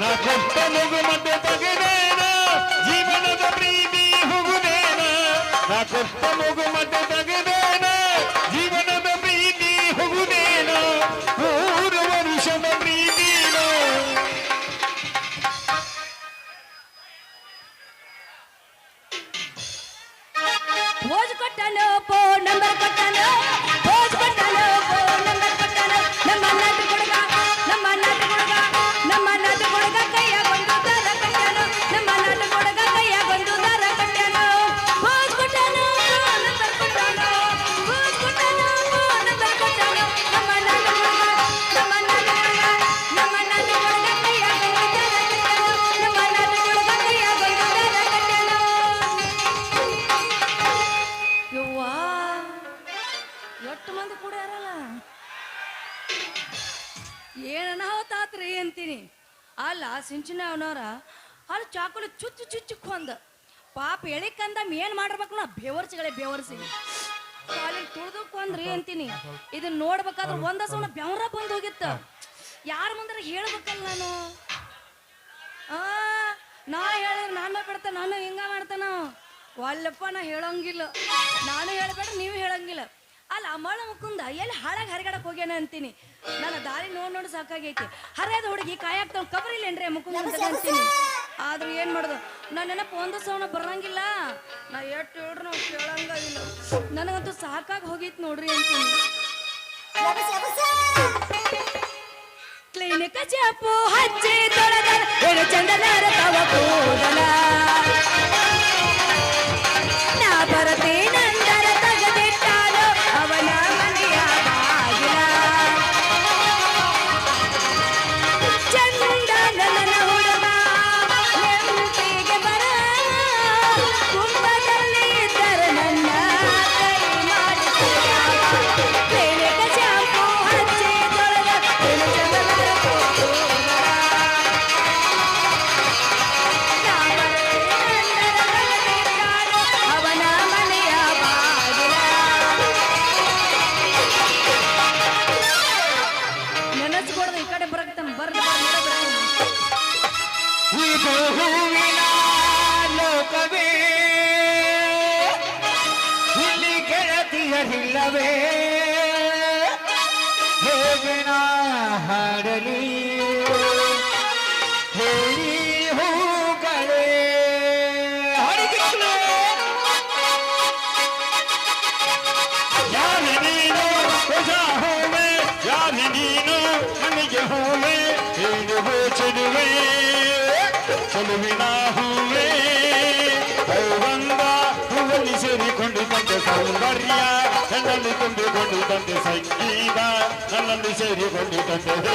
ನಾ ಕೊಟ್ಟ ಮಗು ಮತ್ತೆ ತಗದೇನ? ಜೀವನದ ಪ್ರೀತಿ ಹೋಗುದೇನ? ನಾ ಕೊಟ್ಟ ಮಗು ಮತ್ತೆ ಚಾಕುಲಿ ಚುಚ್ಚು ಚುಚ್ಚು ಕೊಂದ. ಪಾಪ ಎಳಿಕಂದ ಏನ್ ಮಾಡಿರ್ಬೇಕು ನಾ? ಬೇವರ್ಸಿಗಳೇ ಬೇವರ್ಸಿ. ಕಾಲಿಗೆ ತುಳಿದು ಕೊಂದ್ರಿ ಅಂತೀನಿ. ಇದನ್ನ ನೋಡ್ಬೇಕಾದ್ರೆ ಒಂದ ಸವನ ಬೆವರ ಬಂದು ಹೋಗಿತ್ತ ಯಾರ ಮುಂದ್ರೆ ಹೇಳ್ಬೇಕಲ್ಲ ನಾನು? ಆ ನಾ ಹೇಳಿದ್ರೆ ನಾನು ಬಿಡ್ತ ನಾನು ಹಿಂಗ ಮಾಡ್ತಾನ ಒಲ್ಲಪ್ಪ ನಾ ಹೇಳಂಗಿಲ್ಲ. ನಾನು ಹೇಳ್ಬೇಡ ನೀವು ಹೇಳಂಗಿಲ್ಲ. ಅಲ್ಲ ಅಮ್ಮಳ ಮುಕುಂದ ಎಲ್ಲಿ ಹಾಳಾಗಿ ಹರಿಗಡಕ್ ಹೋಗ್ಯಾನ ಅಂತೀನಿ. ನನ್ನ ದಾರಿ ನೋಡ್ ನೋಡಿ ಸಾಕಾಗೈತಿ. ಹರಿಯದ ಹುಡುಗಿ ಕಾಯಾಕ್ತಾವ್ ಕಬರಿಲ್ಲೇನ್ರಿ ಮುಕುಂದ ಅಂತ ಅಂತೀನಿ. ಆದ್ರೂ ಏನ್ ಮಾಡೋದು? ನನ್ನ ನೆನಪು ಒಂದು ಸವನ ಬರಂಗಿಲ್ಲ ನಾ ಎಷ್ಟು ಹೇಳ್ರು ನಾವು ಕೇಳಂಗ ಇಲ್ಲ ನನಗಂತೂ ಸಾಕಾಗಿ ಹೋಗಿತ್ ನೋಡ್ರಿ ಅಂತ ಕ್ಲಿನಿಕ್ ಚಾಪು ಹಚ್ಚಿ ತೊಳೆದ ಏನು ಚಂದನಾರ ತವ ಕೂದಲ. ನಾ ಬರತೇನಂದರ ಗೆಳತಿಯರಿಲ್ಲವೇ ಹೇಗೆ ನಾ ಹಾಡಲಿ. ಹೇಳಿ ಹೂಗಳೇ. ಯಾರು ನೀನು ಹೊಸ ಹೂವೆ? ಯಾರು ನೀನು ನನಗೆ ಹೂವೆ? ಹೇಳುವೆ ಚೆಲುವೆ. ಚೆಲುವಿನ கொண்டு தந்த சௌந்தர்யா நல்லி கொண்டு கொண்டு தந்த சங்கீதா. நல்லி சேரி கொண்டு தந்தது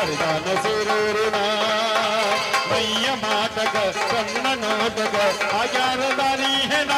ಪರಿಧಾನ ಸೇರೋರುಣ ಮೈಯ ಮಾತಗ ಕಣ್ಣ ನೋಟಕ ಆಚಾರ ದಾರಿ ಹೆಣ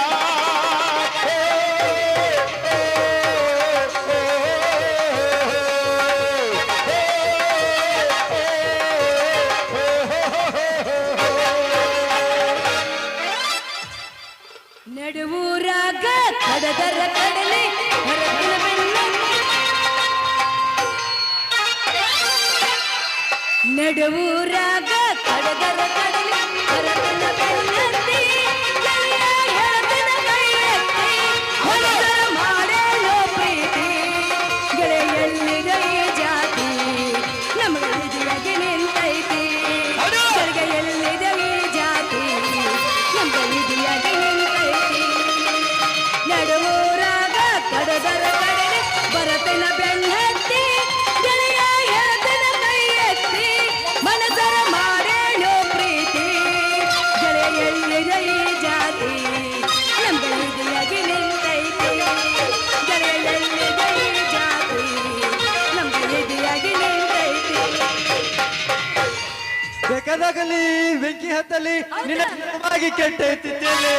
ಬೇಕಾದಾಗಲಿ ಬೆಂಕಿ ಹತ್ತಲಿ ನಿನ್ನ ಜನ್ಮವಾಗಿ ಕೆಟ್ಟೈತಿ ತಲೆ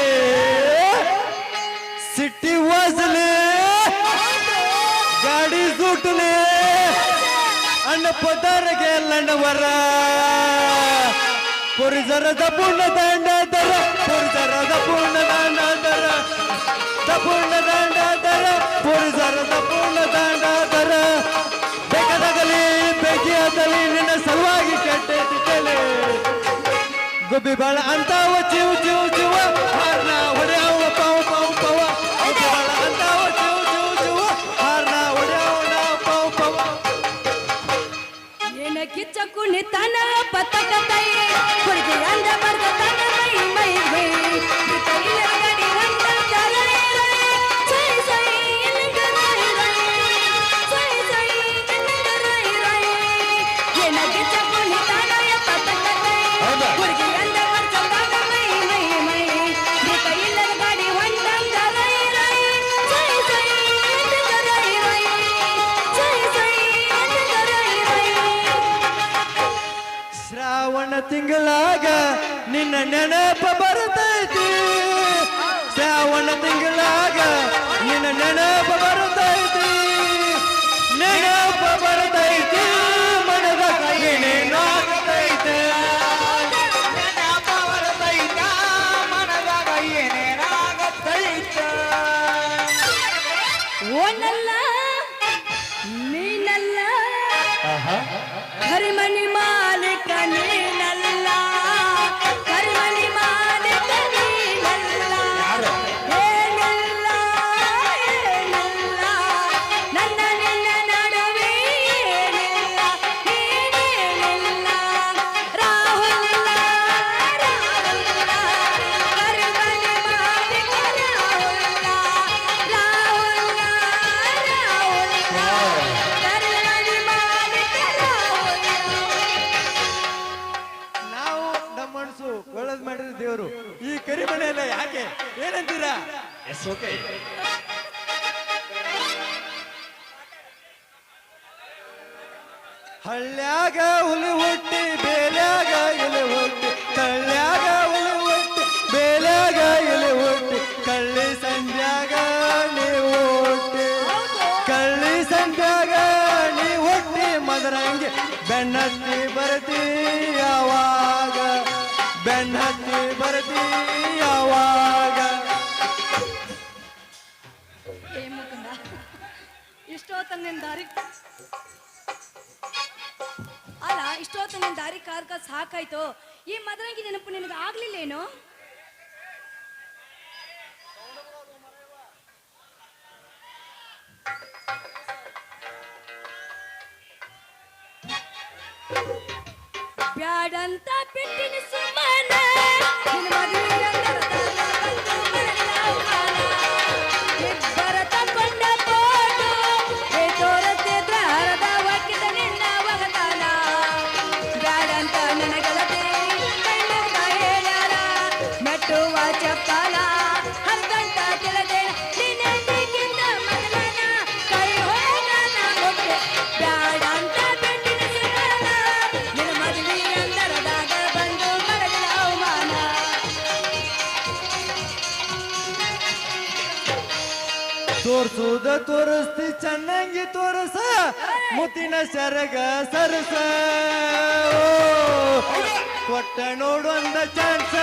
ಸಿಟ್ಟಿ ವಾಸಲೆ ಗಾಡಿ ಸೂಟಲಿ ಅಣ್ಣ ಪದಾರಗೆ ಅಲ್ಲಣ್ಣವರ. ಪುರುಷರದ ಪೂರ್ಣ ದಾಂಡಾದರ ದರ ಪುರುಷರದ ಪೂರ್ಣ ದಂಡ ದರ ಪೂರ್ಣ ದಂಡ ದರ ಪುರುಷರದ ಪೂರ್ಣ ದಂಡ ಗುಬ್ಬಿ ಬಾಳ ಅಂತಾವ, ಜೀವ ಜೀವ ಜೀವ. ಹಾರ್ನ ಹೊಡೆಯವ ಪಾವ ಪಾವ, ಪವ. ಬಿಬಳ ಬಾಳ ಅಂತಾವ, ಜೀವ ಜೀವ ಜೀವ. ಹಾರ್ನ ಹೊಡೆಯವ ಪಾವ, ಪವ. ಏನ ಕಿಚ್ಚ ಕುಣಿತನ ಪತಕ ತೈ ತಿಂಗಳಾಗ ನಿನ್ನ ನೆನಪ ಬರ್ತೈತಿ. ಶ್ರಾವಣ ತಿಂಗಳಾಗ ನಿನ್ನ ನೆನಪ ಬರ್ತೈತಿ. ನೆನಪ ಬರ್ತೈತಿ ಮನದ ಏನೇನಾಗ್ತೈತೆ ನೆನಪ ಬರ್ತೈತ ಮನದಾಗ ಏನೇನಾಗತ್ತೈತ ಓನಲ್ಲ ನೀನಲ್ಲ. ಕರಿಮಣಿ ಮಾಲಿಕ ದೇವರು ಈ ಕರಿಮನೆಯಲ್ಲ ಯಾಕೆ? ಏನಂತೀರಾ? ಹಳ್ಳ್ಯಾಗ ಹುಲಿ ಹುಟ್ಟಿ ಬೇಲ್ಯಾಗ ಇಲಿ ಹುಟ್ಟಿ ಕಳ್ಳ್ಯಾಗ ಹುಲಿ ಹುಟ್ಟಿ ಬೇಲ್ಯಾಗ ಇಲಿ ಹುಟ್ಟಿ ಕಳ್ಳಿ ಸಂಧ್ಯಾಗ ನೀವು ಹುಟ್ಟಿ. ಕಳ್ಳಿ ಸಂಧ್ಯಾಗ ನೀವು ಹುಟ್ಟಿ ಮದರಂಗೆ ಬೆನ್ನತ್ತಿ ಬರ್ತಿ. ಬೆನ್ನತ್ತಿ ಬರ್ತೀಯವಾಗ ಇಷ್ಟೊತ್ತ ನಿನ್ ದಾರಿ ಅಲ್ಲ ಇಷ್ಟೊತ್ತು ನಿನ್ ದಾರಿ ಕಾರ್ಕ ಸಾಕಾಯ್ತು ಈ ಮದರಂಗಿ ನೆನಪು ನಿನಗೆ ಆಗ್ಲಿಲ್ಲೇನು ಬ್ಯಾಡಂತ ಬಿಟ್ಟಿನ ತೋರಿಸ್ತಿ, ಚೆನ್ನಾಗಿ ತೋರಸ. ಮುತ್ತಿನ ಸರಗ ಸರಸ. ಕೊಟ್ಟ ನೋಡು ಅಂದ ಚಾನ್ಸ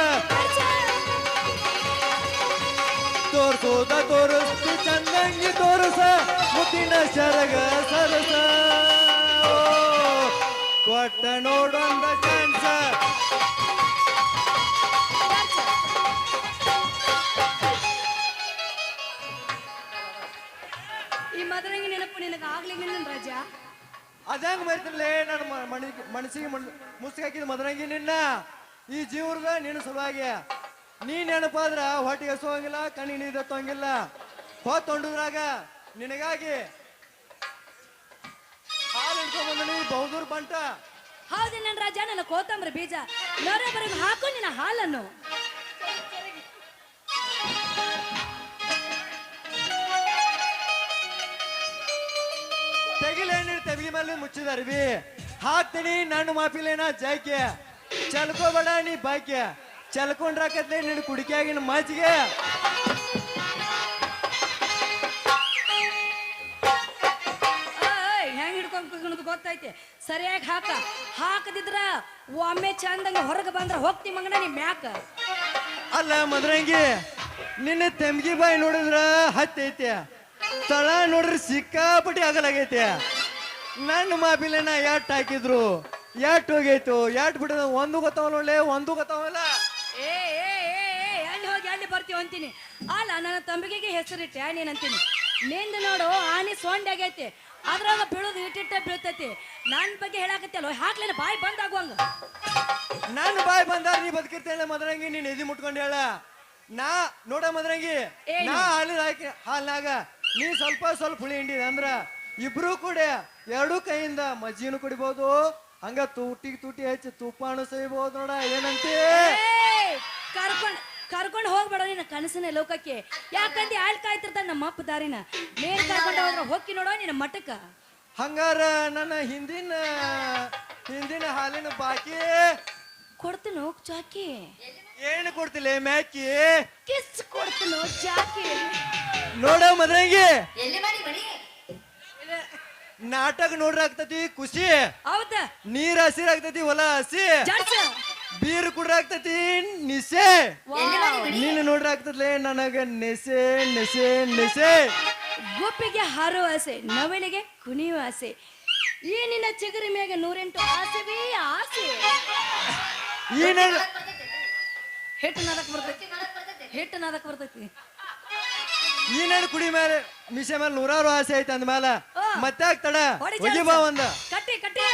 ತೋರ್ಸೋದ ತೋರಿಸ್ತಿ, ಚೆನ್ನಾಗಿ ತೋರಸ. ಮುತ್ತಿನ ಸರಗ ಸರಸ. ಕೊಟ್ಟ ನೋಡು ಅಂದ ಚಾನ್ಸ ರಜಾ ಅದಂಗ ಮರಿತಿರ್ಲೇ ನನ್ನ ಮಣಿ- ಮನಸ್ಸಿಗೆ ಮುಸ್ಕ ಹಾಕಿದ ಮದರಂಗಿ ನಿನ್ನ. ಈ ಜೀವ್ರದ ನಿನ್ನ ಸಲುವಾಗಿ. ನೀ ನೆನಪಾದ್ರ ಹೊಟ್ಟಿ ಹಸುವಂಗಿಲ್ಲ ಕಣ್ಣಿಗೆ ನೀರು ಎತ್ತುವಂಗಿಲ್ಲ ಹೊತ್ತೊಂಡುದ್ರಾಗ ನಿನಗಾಗಿ. ಹಾಲು ಹಿಡ್ಕೊಂಬಂದನಿ ಬಹುದೂರ್ ಬಂಟ. ಹೌದು ನನ್ನ ರಾಜ ನನ್ನ ಕೋತಂಬ್ರಿ ಬೀಜ. ಬರೋ ಹಾಕು ನಿನ್ನ ಹಾಲನ್ನು. ಬಿ ಮುಚ್ಚಿದ ಅರ್ಬಿ ಹಾಕ್ತೀನಿ ನನ್ನ ಮಾಫಿಲೇನ ಜೈಕೆ ಚಲ್ಕೋಬೇಡ ನೀ ಭಾಗ್ಯ ಚಲ್ಕೊಂಡ್ರಾಕತ್ಲೆ ನಿನ್ ಕುಡಿಕೆಯಾಗಿನ ಏಯ್, ಹೆಂಗ್ ಹಿಡ್ಕೊಂಡ್ ಗೊತ್ತೈತಿ ಸರಿಯಾಗಿ ಹಾಕ. ಹಾಕದಿದ್ರ ಒಮ್ಮೆ ಚಂದಂಗ ಹೊರಗೆ ಬಂದ್ರ ಹೋಗ್ತಿ ಮಂಗನ ನೀ ಮ್ಯಾಕ. ಅಲ್ಲ ಮದ್ರಂಗಿ ನಿನ್ನ ತೆಮ್ಗಿ ಬಾಯಿ ನೋಡಿದ್ರ ಹತ್ತೈತೆ ತಳ ನೋಡ್ರಿ ಸಿಕ್ಕಾಪಟ್ಟಿ ಆಗಲಾಗೈತೆ ನನ್ನ ಮಾಬಿಲೆನ ಯಾಟ್ ಹಾಕಿದ್ರು? ಯಾಟ್ ಹೋಗೈತು? ಯಾಟ್ ಬಿಡದ ಒಂದು ಗೊತ್ತಾವಲ್ಲ ಒಳ್ಳೆ ಒಂದು ಗೊತ್ತಾವಲ್ಲ ಏ ಏ ಏ ಏ, ಎಲ್ಲಿ ಹೋಗಿ ಎಲ್ಲಿ ಬರ್ತೀವಿ ಅಂತೀನಿ. ಅಲ್ಲ ನನ್ನ ತಂಬಿಗೆಗೆ ಹೆಸರಿಟ್ಟೆ ನೀನ್ ಅಂತೀನಿ ನಿಂದ ನೋಡು ಆನೆ ಸೊಂಡೆ ಆಗೈತಿ. ಅದ್ರಾಗ ಬೀಳೋದು ಇಟ್ಟಿಟ್ಟ ಬೀಳ್ತೈತಿ. ನನ್ ಬಗ್ಗೆ ಹೇಳಾಕತ್ತಲ್ಲ ಹಾಕ್ಲಿಲ್ಲ ಬಾಯಿ ಬಂದ್ ಆಗುವಂಗ ನನ್ನ ಬಾಯಿ ಬಂದಾರ ನೀ ಬದುಕಿರ್ತೇನೆ ಮದ್ರಂಗಿ? ನೀನ್ ಎದಿ ಮುಟ್ಕೊಂಡ್ ಹೇಳ. ನಾ ನೋಡ ಮದ್ರಂಗಿ ಏನು? ನಾ ಹಾಲಿನ ಹಾಕಿ ಹಾಲ್ನಾಗ ನೀ ಸ್ವಲ್ಪ ಸ್ವಲ್ಪ ಹುಳಿ ಹಿಂಡಿದ ಅಂದ್ರ ಇಬ್ರು ಕೂಡ ಎರಡು ಕೈಯಿಂದ ಮಜ್ಜಿನೂ ಕುಡಿಬಹುದು ಹಂಗ ತೂಟಿ ತೂಟಿ ಹಚ್ಚಿ ತುಪ್ಪಾನು ಸೈಬಹುದು ನೋಡ ಏನಂತೆ? ಕರ್ಕೊಂಡ್ ಕರ್ಕೊಂಡ್ ಹೋಗ್ಬೇಡ ನಿನ್ನ ಕನಸಿನ ಲೋಕಕ್ಕೆ. ಯಾಕಂದ್ರೆ ಆಳ್ ಕಾಯ್ತಿರ್ತಾನ ನಮ್ಮ ಅಪ್ಪ ದಾರಿನ? ಮೇಲ್ ಕರ್ಕೊಂಡು ಹೋದ್ರ ಹೋಗಿ ನೋಡೋ ನಿನ್ನ ಮಠಕ್ಕ ಹಂಗಾರ ನನ್ನ ಹಿಂದಿನ ಹಿಂದಿನ ಹಾಲಿನ ಬಾಕಿ? ಕೊಡ್ತೀನೋ ಚಾಕಿ. ಏನು ಕೊಡ್ತಿಲ್ಲ ಮ್ಯಾಕಿ? ಕಿಸ್ ಕೊಡ್ತೀನೋ ಚಾಕಿ. ನೋಡ ಮದ್ರಂಗಿ. ಎಲ್ಲಿ ಮಾಡಿ ನಾಟಕ ನೋಡ್ರ ಆಗ್ತತಿ ಖುಷಿ. ಹೌದ. ನೀರ್ ಹಸಿರಾಗ್ತತಿ ಹೊಲ ಹಸಿ. ಬೀರ್ ಕುಡ್ರ ಆಗ್ತತಿ ನಿಸೆ. ನೀನು ನೋಡ್ರ ಆಗ್ತದ್ಲೆ ನನಗ ನೆಸೆ ನೆಸೆ ನೆಸೆ. ಗುಪ್ಪಿಗೆ ಹಾರೋ ಆಸೆ ನವಿಲಿಗೆ ಕುಣಿಯುವ ಆಸೆ. ಈ ನಿನ್ನ ಚಿಗುರಿ ಮ್ಯಾಗ ನೂರೆಂಟು ಆಸೆವೇ ಆಸೆ. ಈ ಹೆಟ್ಟು ಹಿಟ್ಟು ನಾದಕ್ ಬರ್ತೈತಿ. ಹಿಟ್ಟು ನಾದಕ್ ಬರ್ತೈತಿ. ಈ ನನ್ ಕುಡಿ ಮೇಲೆ ಮಿಸೆ ಮೇಲೆ ನೂರಾರು ಆಸೆ ಐತೆ ಅಂದ್ಮೇಲ. ಮತ್ತೆ ಆಗ್ತಡ? ಹೊಡಿ ಹೋಗಿ. ಬಾ ಒಂದ. ಕಟ್ಟಿ ಕಟ್ಟಿ.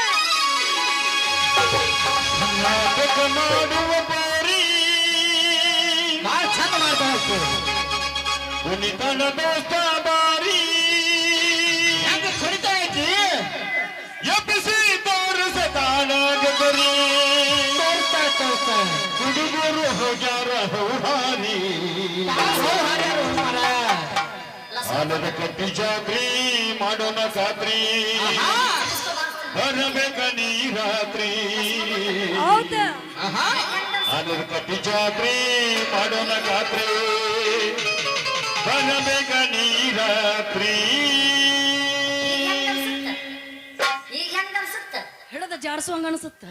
ಕುಣಿತನ ದೋಸ್ತ ಬಾರಿ ಹೆಂಗ ಕುಣಿತಾ ಐತಿ ಎಬ್ಬಿಸಿ ತೋರಿಸತಾನ ಗಗರಿ ತೋರ್ಸ್ತಾ ತೋರ್ಸ್ತಾ ಹುಡುಗರು ಹೋಗ್ಯಾರ ಹೌಹಾರಿ ಆಲದ ಕಟ್ಟಿ ಜಾತ್ರಿ ಮಾಡೋಣ ಖಾತ್ರಿ ಬರಬೇಕ ನೀ ರಾತ್ರಿ ಸಾಲದ ಆಲದ ಕಟ್ಟಿ ಜಾತ್ರಿ ಮಾಡೋಣ ಖಾತ್ರಿ ಬರಬೇಕ ನೀ ರಾತ್ರಿ ಜಾಡ್ಸುವಂಗ ಅನ್ಸುತ್ತ?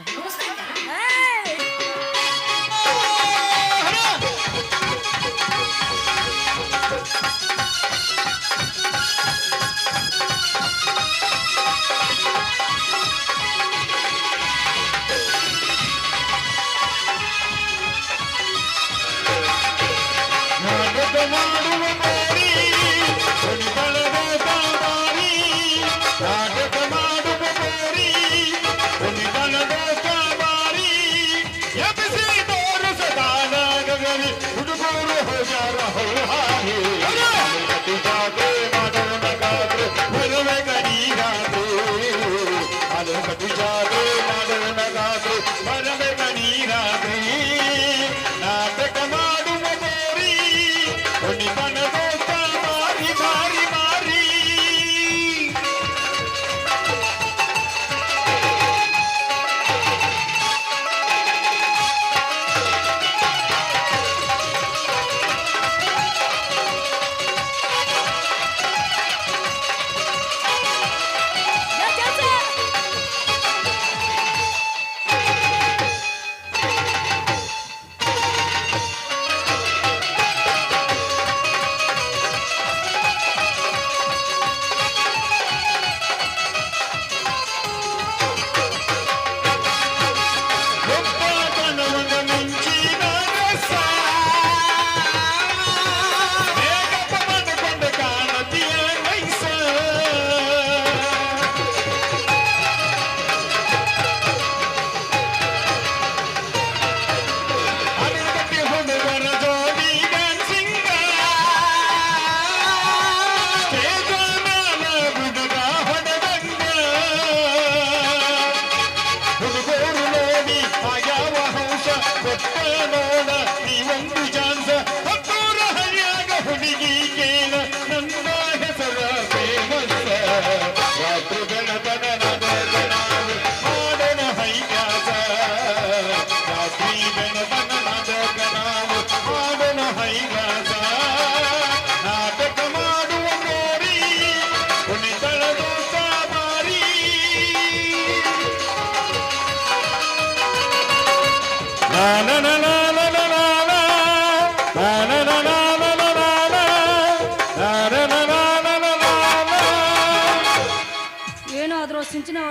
ಗಗರಿ ಹುಡುಗರು ಹೋಗ್ಯಾರ ಹೌಹಾರಿ ಕಟ್ಟಿ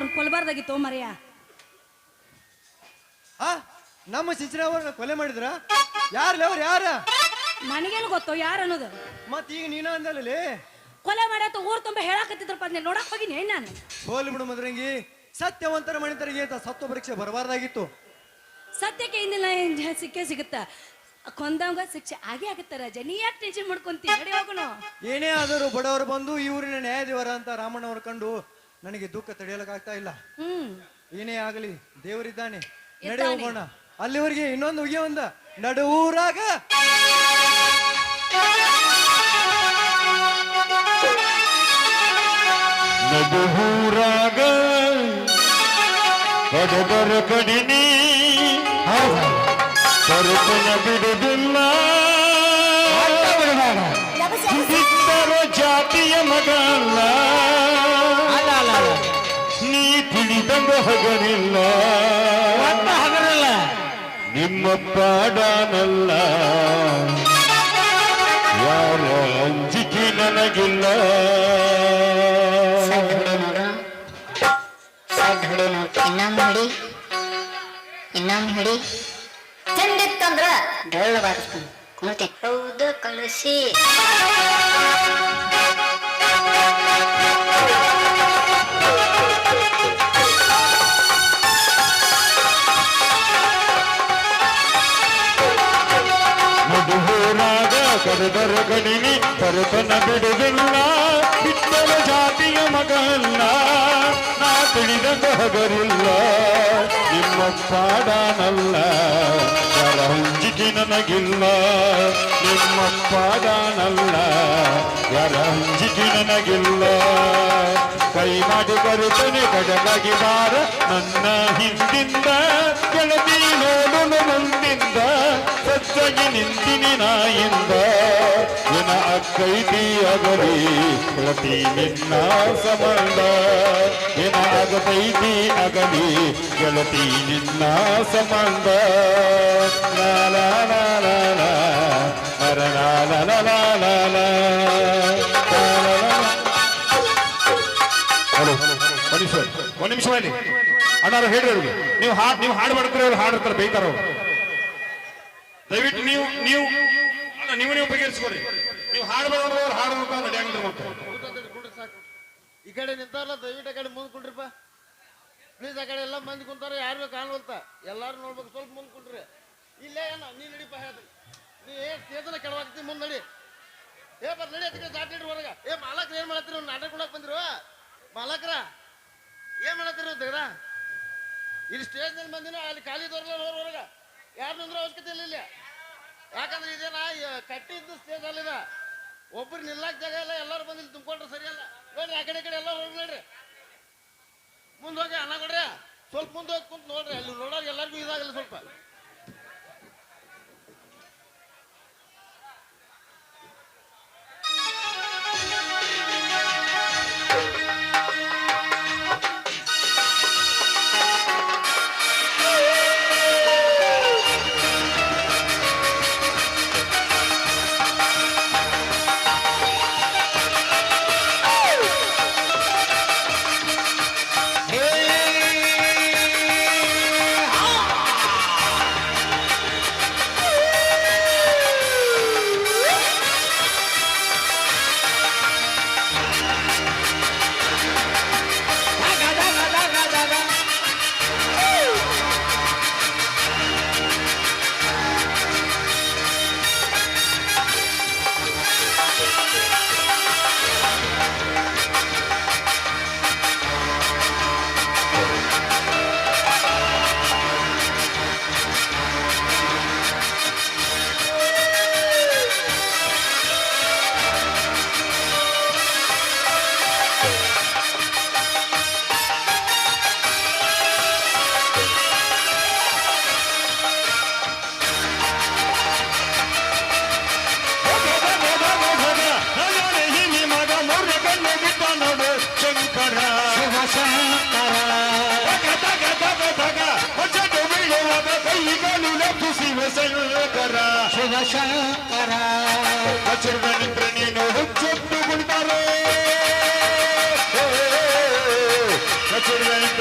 ಅವ್ರನ್ನ ಕೊಲ್ಬಾರ್ದಾಗಿತ್ತು ಮರಿಯ. ಆ ನಮ್ಮ ಸಿಂಚನ ಅವ್ರನ್ನ ಕೊಲೆ ಮಾಡಿದ್ರ? ಯಾರು ಅವ್ರು ಯಾರ? ನನಗೇನು ಗೊತ್ತು ಯಾರು ಅನ್ನೋದು? ಮತ್ ಈಗ ನೀನ ಅಂದಲ್ಲೇ ಕೊಲೆ ಮಾಡ್ಯಾತ ಊರ್ ತುಂಬ ಹೇಳಾಕತ್ತಿದ್ರಪ್ಪ ಅದನ್ನ ನೋಡಕ್ ಹೋಗಿನಿ ಏನ್ ನಾನು? ಹೋಲಿ ಬಿಡು ಮದ್ರಂಗಿ. ಸತ್ಯವಂತರ ಮಣಿತರಿಗೆ ಅಂತ ಸತ್ವ ಪರೀಕ್ಷೆ ಬರಬಾರ್ದಾಗಿತ್ತು. ಸತ್ಯಕ್ಕೆ ಜ- ಸಿಕ್ಕೇ ಸಿಗುತ್ತ? ಕೊಂದವಂಗ ಶಿಕ್ಷೆ ಆಗೇ ಆಗುತ್ತ ರಾಜ? ನೀ ಯಾಕೆ ಟೆನ್ಷನ್ ಮಾಡ್ಕೊಂತೀನಿ ನಡಿ ಹೋಗೋಣ ಏನೇ ಆದರೂ ಬಡವರು ಬಂದು ಇವರಿನ ನ್ಯಾಯ ದೇವರ ಅಂತ ರಾಮಣ್ಣವ್ರು ಕಂಡು ನನಗೆ ದುಃಖ ತಡೆಯಲಿಕ್ಕಾಗ್ತಾ ಇಲ್ಲ. ಹ್ಮ್. ಏನೇ ಆಗಲಿ ದೇವರಿದ್ದಾನೆ. ನಡೆ. ಹೋಗೋಣ. ಅಲ್ಲಿವರೆಗೆ ಇನ್ನೊಂದು ಉಗಿ ಒಂದ. ನಡುವೂರಾಗ ನಡುವೂರಾಗ ಕಡಿನಿ ಕರುತನ ಬಿಡುದಿಲ್ಲ ಹಗರಿಲ್ಲ ಒಟ್ಟ ಹಗರಲ್ಲ. ನಿಮ್ಮ ಪಾಡನಲ್ಲ. ಯಾರ ಅಂಜಿಕೆ ನನಗಿಲ್ಲ. ಇನ್ನೊಂದು ಹೊಡಿ. ಇನ್ನೊಂದು ಹೊಡಿ. ಚಂದಿತ್ತಂದ್ರ ಡೊಳ್ಳು ಬಾರಿಸ್ತೀನಿ ಕುಮತೆ ಹೌದು ಕಳಿಸಿ. ಗಡಿನಿ ಕರೆತನ ಬಿಡುದಿಲ್ಲ ಬಿಟ್ಟರ ಜಾತಿಯ ಮಗಲ್ಲ ನಾ ತಿಳಿದಂಗ ಹಗರಿಲ್ಲ ನಿಮ್ಮ ಪಾಡನಲ್ಲ ಯಾರ ಹಂಜಿಕೆ ನನಗಿಲ್ಲ, ನಿಮ್ಮ ಪಾಡನಲ್ಲ ಯಾರ ಹಂಜಿಕೆ ನನಗಿಲ್ಲ. ಕೈ ಮಾಡಿ ಕರುತ್ತನೆ ಕಡಲಾಗಿ ಬಾರ, ನನ್ನ ಹಿಂದಿಂದ ಕೆಳದಿ ನೋಡಲು ಮುಂದಿಂದ ಬೆಳಕಾಗಿ ನಿಂತಿನಿ ನಾಯಿಂದ ನಿನ ಅಕ್ಕೈತಿ ಅಗರಿ ಪ್ರತಿ ನಿನ್ನ ಸಂಬಂಧ ನಿನ ಅಗತೈತಿ ಅಗಲಿ ಗೆಳತಿ ನಿನ್ನ ಸಂಬಂಧ ಲಾಲ ಒಂದು ನಿಮಿಷ ಒಂದು ನಿಮಿಷ ಹೇಳ್ರಿ ಅವ್ರಿಗೆ ನೀವು ಹಾಡು ನೀವು ಹಾಡು ಮಾಡ್ತೀರಿ ಅವ್ರು ಹಾಡಿರ್ತಾರೆ ಬೈತಾರ ಅವ್ರು ದಯವಿಟ್ಟು ನೀವು ನೀವು ನೀವು ನೀವು ಬಗೆಹರಿಸ್ಕೊರಿ ನೀವು ಹಾಡು ಹಾಡಬೇಕು ಅಂತ ಮತ್ತೆ ಈ ಕಡೆ ನಿಂತಾರಲ್ಲ, ದಯವಿಟ್ಟು ಆ ಕಡೆ ಮುಂದೆ ಕುಂಡ್ರಿಪ್ಪ. ಪ್ಲೀಸ್ ಆ ಕಡೆ ಎಲ್ಲ ಮಂದಿ ಕುಂತಾರ, ಯಾರು ಬೇಕು ಕಾಣುವಂತ ಎಲ್ಲಾರು ನೋಡ್ಬೇಕು, ಸ್ವಲ್ಪ ಮುಂದೆ ಕುಂಡ್ರಿ. ಇಲ್ಲೇ ಏನ ನೀ ನಡಿಪ ಹೇಳಿ ನೀ ಏ ಸೇತನ ಕೆಳವಾಗ್ತಿ ಮುಂದೆ ನಡಿ. ಏ ಬರ್ ನಡಿ, ಅದಕ್ಕೆ ಸಾಟ್ ಇಡ್ರಿ ಹೊರಗ. ಏ, ಮಾಲಕ್ರ ಏನ್ ಮಾಡತ್ತೀರಿ, ಒಂದು ನಾಟಕ ಕೊಡಕ್ ಬಂದಿರು? ಮಾಲಕ್ರ, ಏನ್ ಮಾಡತ್ತೀರಿ ಇಲ್ಲಿ ಸ್ಟೇಜ್ನಲ್ಲಿ ಬಂದಿನ ಅಲ್ಲಿ ಖಾಲಿ ತೋರ್ಲ ಹೊರಗ. ಯಾರು ನಿಂದ್ರ ಅವಶ್ಯಕತೆ ಇಲ್ಲ ಯಾಕಂದ್ರೆ ಇದೇನ ಕಟ್ಟಿದ್ದು ಸ್ಟೇಜ್ ಅಲ್ಲಿದ ಒಬ್ರು ನಿಲ್ಲಕ್ ಜಾಗ ಇಲ್ಲ, ಎಲ್ಲರೂ ಬಂದು ಇಲ್ಲಿ ತುಂಬಿಕೊಂಡ್ರೆ ಸರಿಯಲ್ಲ. ನೋಡ್ರಿ, ಆ ಕಡೆ ಕಡೆ ಎಲ್ಲ ಹೋಗಿ ನೋಡ್ರಿ. ಮುಂದೆ ಹೋಗಿ ಅನ್ನ ಕೊಡ್ರಿ. ಸ್ವಲ್ಪ ಮುಂದೆ ಹೋಗಿ ಕುಂತ್ ನೋಡ್ರಿ. ಅಲ್ಲಿ ನೋಡೋರು ಎಲ್ಲರಿಗೂ ಇದಾಗಲ್ಲ ಸ್ವಲ್ಪ. శివశంకర. శివశంకర. ప్రచురణి నేను చెప్పుకుంటారు ప్రచురణి